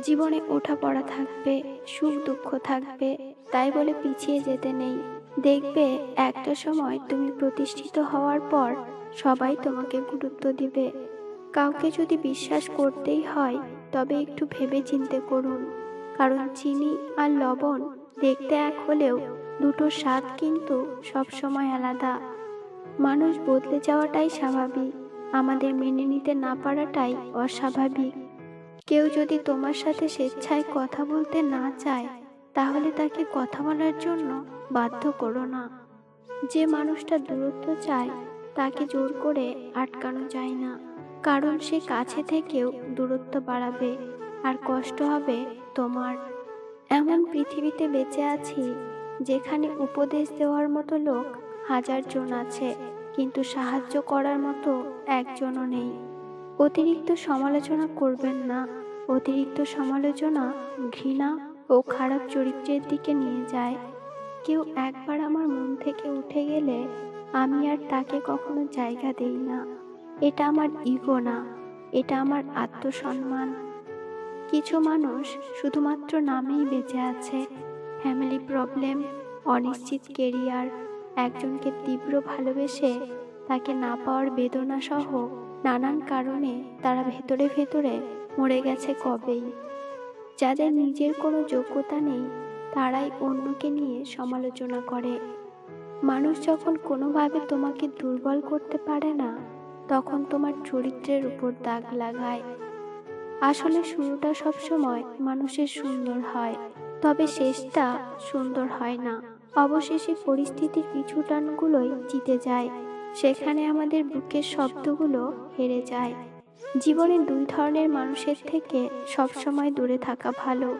জীবনে ওঠা পড়া থাকবে সুখ দুঃখ থাকবে, তাই বলে পিছিয়ে যেতে নেই। দেখবে, একটা সময় তুমি প্রতিষ্ঠিত হওয়ার পর সবাই তোমাকে গুরুত্ব দিবে। কাউকে যদি বিশ্বাস করতেই হয়, তবে একটু ভেবে চিন্তে করুন। কারণ চিনি আর লবণ দেখতে এক হলেও দুটো স্বাদ কিন্তু সবসময় আলাদা। মানুষ বদলে যাওয়াটাই স্বাভাবিক। আমাদের মেনে নিতে না পারাটাই অস্বাভাবিক। কেউ যদি তোমার সাথে স্বেচ্ছায় কথা বলতে না চায়, তাহলে তাকে কথা বলার জন্য বাধ্য করো না। যে মানুষটা দূরত্ব চায়, তাকে জোর করে আটকানো যায় না, কারণ সে কাছে থেকেও দূরত্ব বাড়াবে আর কষ্ট হবে তোমার। এমন পৃথিবীতে বেঁচে আছি, যেখানে উপদেশ দেওয়ার মতো লোক হাজার জন আছে, কিন্তু সাহায্য করার মতো একজনও নেই। অতিরিক্ত সমালোচনা করবেন না। অতিরিক্ত সমালোচনা, ঘৃণা ও খারাপ চরিত্রের দিকে নিয়ে যায়। কেউ একবার আমার মন থেকে উঠে গেলে আমি আর তাকে কখনো জায়গা দেই না। এটা আমার ইগো না, এটা আমার আত্মসম্মান। কিছু মানুষ শুধুমাত্র নামেই বেঁচে আছে। ফ্যামিলি প্রবলেম, অনিশ্চিত কেরিয়ার, একজনকে তীব্র ভালোবেসে তাকে না পাওয়ার বেদনা সহ নানান কারণে তারা ভেতরে ভেতরে মরে গেছে কবেই। যাদের নিজের কোনো যোগ্যতা নেই, তারাই অন্যকে নিয়ে সমালোচনা করে। মানুষ যখন কোনোভাবে তোমাকে দুর্বল করতে পারে না, তখন তোমার চরিত্রের উপর দাগ লাগায়। আসলে শুরুটা সবসময় মানুষের সুন্দর হয়, তবে শেষটা সুন্দর হয় না। অবশেষে পরিস্থিতির কিছু টানগুলোই জিতে যায়, সেখানে আমাদের বুকের শব্দগুলো হেরে যায়। জীবনে দুই ধরনের মানুষের থেকে সবসময় দূরে থাকা ভালো।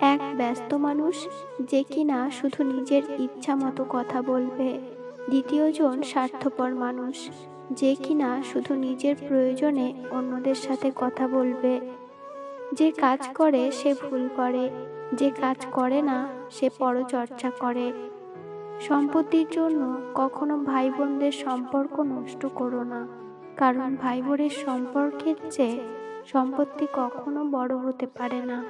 এক, ব্যস্ত মানুষ, যে কিনা শুধু নিজের ইচ্ছা মতো কথা বলবে। দ্বিতীয়জন স্বার্থপর মানুষ, যে কিনা শুধু নিজের প্রয়োজনে অন্যদের সাথে কথা বলবে। যে কাজ করে, সে ভুল করে। যে কাজ করে না, সে পরচর্চা করে। সম্পত্তির জন্য কখনো ভাই বোনদের সম্পর্ক নষ্ট করো না। কারণ ভাই বোনের সম্পর্কের চেয়ে সম্পত্তি কখনো বড় হতে পারে না।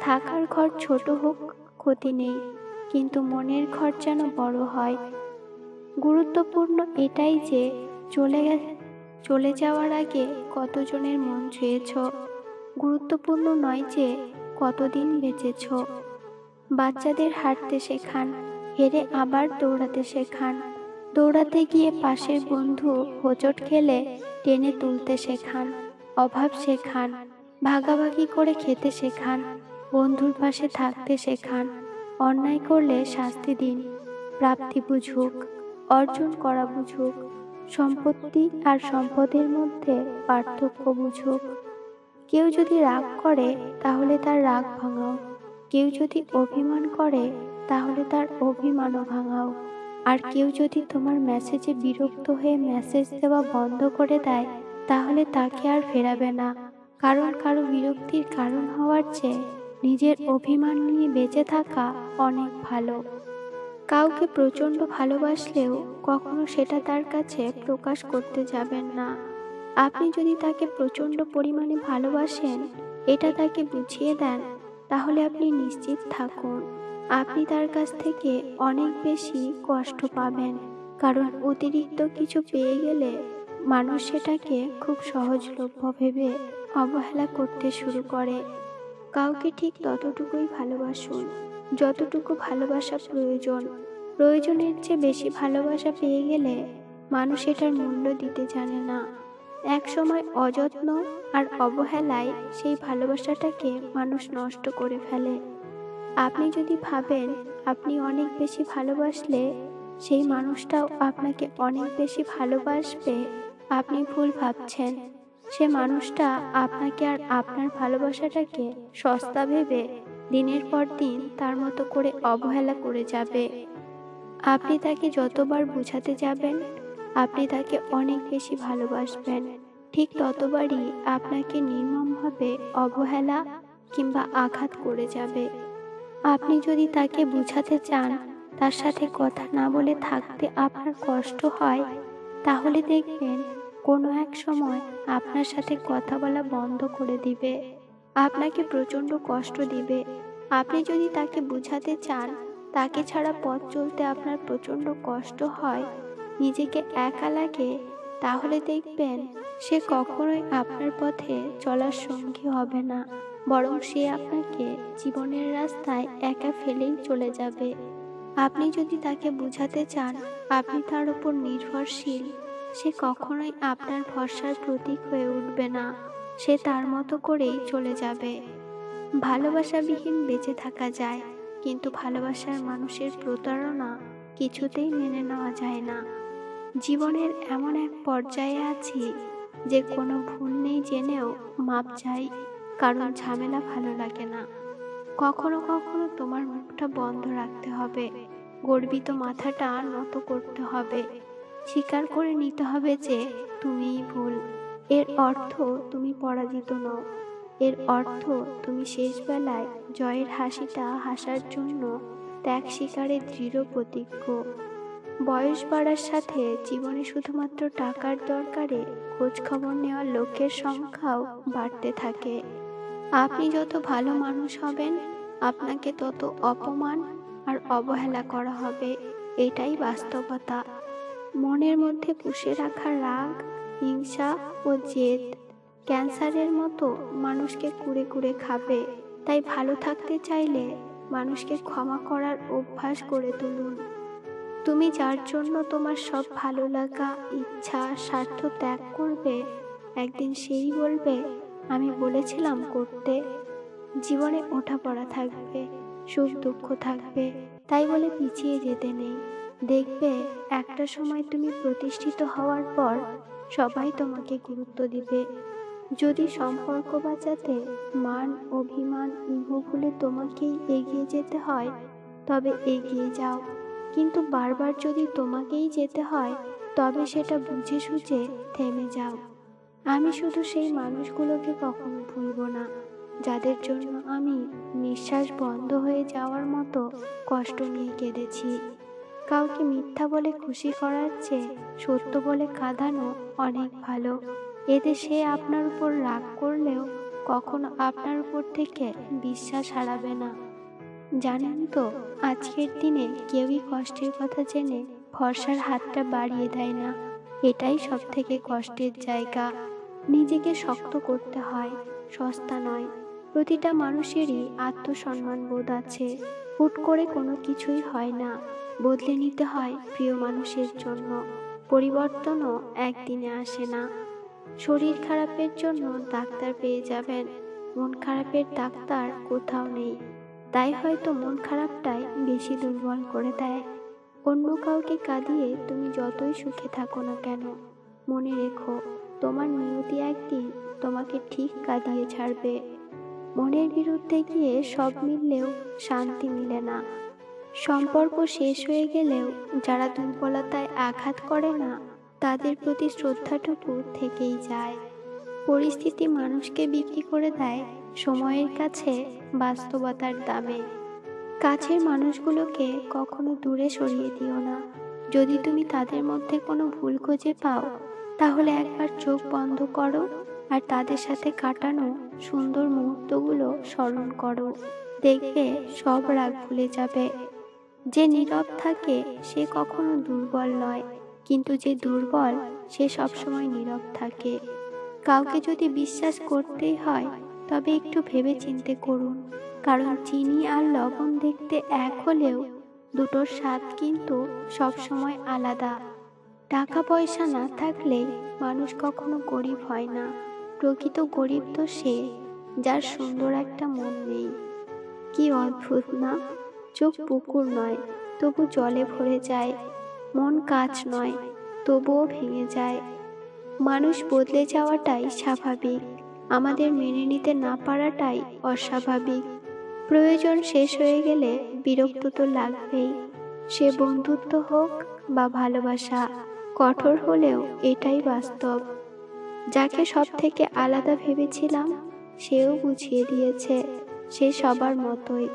থাকার ঘর ছোট হোক, ক্ষতি নেই, কিন্তু মনের ঘর যেন বড় হয়। গুরুত্বপূর্ণ এটাই যে চলে চলে যাওয়ার আগে কতজনের মন ছুঁয়েছ। গুরুত্বপূর্ণ নয় যে কতদিন বেঁচেছ। বাচ্চাদের হাঁটতে শেখান, হেরে আবার দৌড়াতে শেখান। দৌড়াতে গিয়ে পাশের বন্ধু হোঁচট খেলে টেনে তুলতে শেখান, অভাব শেখান, ভাগাভাগি করে খেতে শেখান, বন্ধুর পাশে থাকতে শেখান, অন্যায় করলে শাস্তি দিন, প্রাপ্তি বুঝুক, অর্জন করা বুঝুক, সম্পত্তি আর সম্পদের মধ্যে পার্থক্য বুঝুক। কেউ যদি রাগ করে, তাহলে তার রাগ ভাঙাও। কেউ যদি অভিমান করে, তাহলে তার অভিমানও ভাঙাও। আর কেউ যদি তোমার মেসেজে বিরক্ত হয়ে মেসেজ দেওয়া বন্ধ করে দেয়, তাহলে তাকে আর ফেরাবে না। কারণ কারও বিরক্তির কারণ হওয়ার চেয়ে নিজের অভিমান নিয়ে বেঁচে থাকা অনেক ভালো। কাউকে প্রচণ্ড ভালোবাসলেও কখনো সেটা তার কাছে প্রকাশ করতে যাবেন না। আপনি যদি তাকে প্রচণ্ড পরিমাণে ভালোবাসেন, এটা তাকে বুঝিয়ে দেন, তাহলে আপনি নিশ্চিত থাকুন। আপনি তার কাছ থেকে অনেক বেশি কষ্ট পাবেন। কারণ অতিরিক্ত কিছু পেয়ে গেলে মানুষ সেটাকে খুব সহজলভ্য ভেবে অবহেলা করতে শুরু করে। কাউকে ঠিক ততটুকুই ভালোবাসুন, যতটুকু ভালোবাসা প্রয়োজন। প্রয়োজনের চেয়ে বেশি ভালোবাসা পেয়ে গেলে মানুষ এটার মূল্য দিতে জানে না। এক সময় অযত্ন আর অবহেলায় সেই ভালোবাসাটাকে মানুষ নষ্ট করে ফেলে। আপনি যদি ভাবেন আপনি অনেক বেশি ভালোবাসলে সেই মানুষটাও আপনাকে অনেক বেশি ভালোবাসবে, আপনি ভুল ভাবছেন। সে মানুষটা আপনাকে আর আপনার ভালোবাসাটাকে সস্তা ভেবে দিনের পর দিন তার মতো করে অবহেলা করে যাবে। আপনি তাকে যতবার বোঝাতে যাবেন, আপনি তাকে অনেক বেশি ভালোবাসবেন। ঠিক ততবারই আপনাকে নির্মমভাবে অবহেলা কিংবা আঘাত করে যাবে। আপনি যদি তাকে বুঝাতে চান, তার সাথে কথা না বলে থাকতে আপনার কষ্ট হয়, তাহলে দেখবেন কোনো এক সময় আপনার সাথে কথা বলা বন্ধ করে দিবে। আপনাকে প্রচণ্ড কষ্ট দিবে। আপনি যদি তাকে বোঝাতে চান, তাকে ছাড়া পথ চলতে আপনার প্রচণ্ড কষ্ট হয়, নিজেকে একা লাগে, তাহলে দেখবেন সে কখনোই আপনার পথে চলার সঙ্গী হবে না। বরং সে আপনাকে জীবনের রাস্তায় একা ফেলেই চলে যাবে। আপনি যদি তাকে বোঝাতে চান, আপনি তার উপর নির্ভরশীল। সে কখনোই আপনার ভরসার প্রতীক হয়ে উঠবে না। সে তার মতো করেই চলে যাবে। ভালোবাসাবিহীন বেঁচে থাকা যায়, কিন্তু ভালোবাসার মানুষের প্রতারণা কিছুতেই মেনে নেওয়া যায় না। জীবনের এমন এক পর্যায়ে আছি যে কোনো ভুল নেই জেনেও মাপ চাই কারণ ঝামেলা ভালো লাগে না। কখনো কখনো তোমার মুখটা বন্ধ রাখতে হবে। গর্বিত মাথাটা নত করতে হবে। স্বীকার করে নিতে হবে যে তুমিই ভুল। এর অর্থ তুমি পরাজিত নও। এর অর্থ তুমি শেষ বেলায় জয়ের হাসিটা হাসার জন্য ত্যাগ শিকারের দৃঢ় প্রতিজ্ঞ বয়স বাড়ার সাথে জীবনে শুধুমাত্র টাকার দরকারে খোঁজ খবর নেওয়ার লোকের সংখ্যাও বাড়তে থাকে। আপনি যত ভালো মানুষ হবেন, আপনাকে তত অপমান আর অবহেলা করা হবে। এটাই বাস্তবতা। মনের মধ্যে পুষে রাখা রাগ, হিংসা ও জেদ ক্যান্সারের মতো মানুষকে কুড়ে কুড়ে খাবে। তাই ভালো থাকতে চাইলে মানুষকে ক্ষমা করার অভ্যাস করে তুলুন। তুমি যার জন্য তোমার সব ভালো লাগা, ইচ্ছা, স্বার্থ ত্যাগ করবে, একদিন সেই বলবে আমি বলেছিলাম করতে। জীবনে ওঠা পড়া থাকবে, সুখ দুঃখ থাকবে, তাই বলে পিছিয়ে যেতে নেই। দেখবে, একটা সময় তুমি প্রতিষ্ঠিত হওয়ার পর সবাই তোমাকে গুরুত্ব দিবে। যদি সম্পর্ক বাঁচাতে মান, অভিমান ভুলে তোমাকেই এগিয়ে যেতে হয়, তবে এগিয়ে যাও। কিন্তু বারবার যদি তোমাকেই যেতে হয়, তবে সেটা বুঝে সুঝে থেমে যাও। আমি শুধু সেই মানুষগুলোকে কখনো ভুলবো না, যাদের জন্য আমি নিঃশ্বাস বন্ধ হয়ে যাওয়ার মতো কষ্ট নিয়ে কেঁদেছি। কাউকে মিথ্যা বলে খুশি করার চেয়ে সত্য বলে কাঁদানো অনেক ভালো। এতে সে আপনার উপর রাগ করলেও কখনো আপনার উপর থেকে বিশ্বাস হারাবে না। জানেন তো, আজকের দিনে কেউই কষ্টের কথা জেনে ভরসার হাতটা বাড়িয়ে দেয় না। এটাই সব থেকে কষ্টের জায়গা। নিজেকে শক্ত করতে হয়, সস্তা নয়। প্রতিটা মানুষেরই আত্মসম্মান বোধ আছে। হুট করে কোনো কিছুই হয় না। বদলে নিতে হয় প্রিয় মানুষের জন্য। পরিবর্তনও একদিনে আসে না। শরীর খারাপের জন্য ডাক্তার পেয়ে যাবেন। মন খারাপের ডাক্তার কোথাও নেই। তাই হয়তো মন খারাপটাই বেশি দুর্বল করে দেয়। অন্য কাউকে কাঁদিয়ে তুমি যতই সুখে থাকো না কেন, মনে রেখো, তোমার নিয়তি একদিন তোমাকে ঠিক কাঁদিয়ে ছাড়বে। মনের বিরুদ্ধে গিয়ে সব মিললেও শান্তি মিলে না। সম্পর্ক শেষ হয়ে গেলেও যারা দুর্বলতায় আঘাত করে না, তাদের প্রতি শ্রদ্ধাটুকু থেকেই যায়। পরিস্থিতি মানুষকে বিক্রি করে দেয় সময়ের কাছে বাস্তবতার দামে। কাছের মানুষগুলোকে কখনো দূরে সরিয়ে দিও না। যদি তুমি তাদের মধ্যে কোনো ভুল খুঁজে পাও, তাহলে একবার চোখ বন্ধ করো আর তাদের সাথে কাটানো সুন্দর মুহূর্তগুলো স্মরণ করো। দেখবে সব রাগ ভুলে যাবে। যে নীরব থাকে, সে কখনো দুর্বল নয়, কিন্তু যে দুর্বল, সে সবসময় নীরব থাকে। কাউকে যদি বিশ্বাস করতেই হয়, তবে একটু ভেবে চিনতে করুন। কারণ চিনি আর লবণ দেখতে এক হলেও দুটোর স্বাদ কিন্তু সবসময় আলাদা। টাকা পয়সা না থাকলে মানুষ কখনো গরিব হয় না। প্রকৃত গরিব তো সে, যার সুন্দর একটা মন নেই। কি অদ্ভুত না? চোখ পুকুর নয়, তবু জলে ভরে যায়। মন কাজ নয়, তবুও ভেঙে যায়। মানুষ বদলে যাওয়াটাই স্বাভাবিক। আমাদের মেনে নিতে না পারাটাই অস্বাভাবিক। প্রয়োজন শেষ হয়ে গেলে বিরক্ত তো লাগবেই। সে বন্ধুত্ব হোক বা ভালোবাসা, কঠোর হলেও এটাই বাস্তব। যাকে সব থেকে আলাদা ভেবেছিলাম, সেও বুঝিয়ে দিয়েছে, সে সবার মতোই।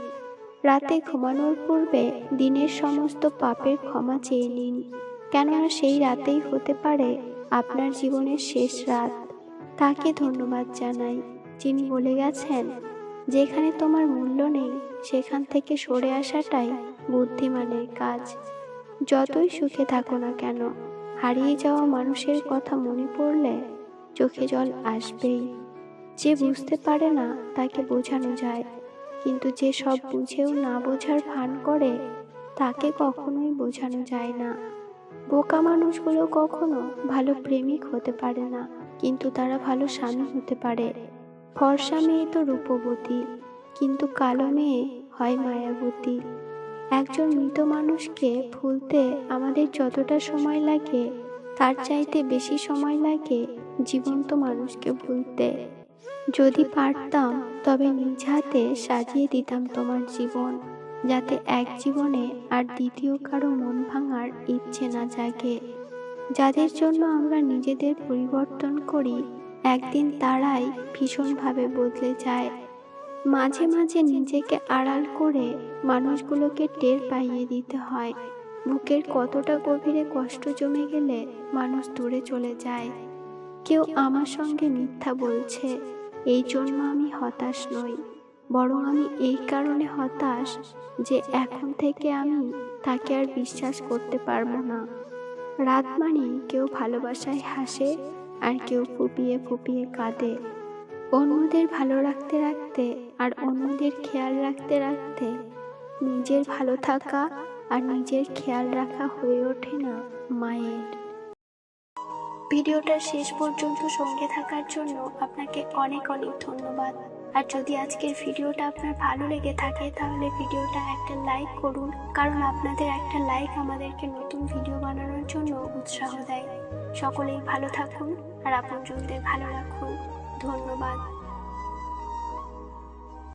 রাতে ঘুমানোর পূর্বে দিনের সমস্ত পাপের ক্ষমা চেয়ে নিন, কেননা সেই রাতেই হতে পারে আপনার জীবনের শেষ রাত। তাকে ধন্যবাদ জানাই, যিনি বলে গেছেন যেখানে তোমার মূল্য নেই, সেখান থেকে সরে আসাটাই বুদ্ধিমানের কাজ। যতই সুখে থাকো না কেন, হারিয়ে যাওয়া মানুষের কথা মনে পড়লে চোখে জল আসবেই। যে বুঝতে পারে না, তাকে বোঝানো যায়। কিন্তু যে সব বুঝেও না বোঝার ভান করে, তাকে কখনোই বোঝানো যায় না। বোকা মানুষগুলো কখনো ভালো প্রেমিক হতে পারে না, কিন্তু তারা ভালো স্বামী হতে পারে। ফর্সা মেয়ে তো রূপবতী, কিন্তু কালো মেয়ে হয় মায়াবতী। একজন মৃত মানুষকে ভুলতে আমাদের যতটা সময় লাগে, তার চাইতে বেশি সময় লাগে জীবন্ত মানুষকে ভুলতে। যদি পারতাম, তবে নিজ হাতে সাজিয়ে দিতাম তোমার জীবন, যাতে এক জীবনে আর দ্বিতীয় কারও মন ভাঙার ইচ্ছে না জাগে। যাদের জন্য আমরা নিজেদের পরিবর্তন করি একদিন তারাই ভীষণভাবে বদলে যায়। মাঝে মাঝে নিজেকে আড়াল করে মানুষগুলোকে টের পাইয়ে দিতে হয়। বুকের কতটা গভীরে কষ্ট জমে গেলে মানুষ দূরে চলে যায়। কেউ আমার সঙ্গে মিথ্যা বলছে, এই জন্য আমি হতাশ নই। বরং আমি এই কারণে হতাশ যে এখন থেকে আমি তাকে আর বিশ্বাস করতে পারব না। রাত মানে কেউ ভালোবাসায় হাসে আর কেউ ফুপিয়ে ফুপিয়ে কাঁদে। অন্যদের ভালো রাখতে রাখতে আর অন্যদের খেয়াল রাখতে রাখতে নিজের ভালো থাকা আর নিজের খেয়াল রাখা হয়ে ওঠে না মায়ের। ভিডিওটার শেষ পর্যন্ত সঙ্গে থাকার জন্য আপনাকে অনেক অনেক ধন্যবাদ। আর যদি আজকের ভিডিওটা আপনার ভালো লেগে থাকে, তাহলে ভিডিওটা একটা লাইক করুন। কারণ আপনাদের একটা লাইক আমাদেরকে নতুন ভিডিও বানানোর জন্য উৎসাহ দেয়। সকলেই ভালো থাকুন আর আপনজনদের ভালো রাখুন। ধন্যবাদ।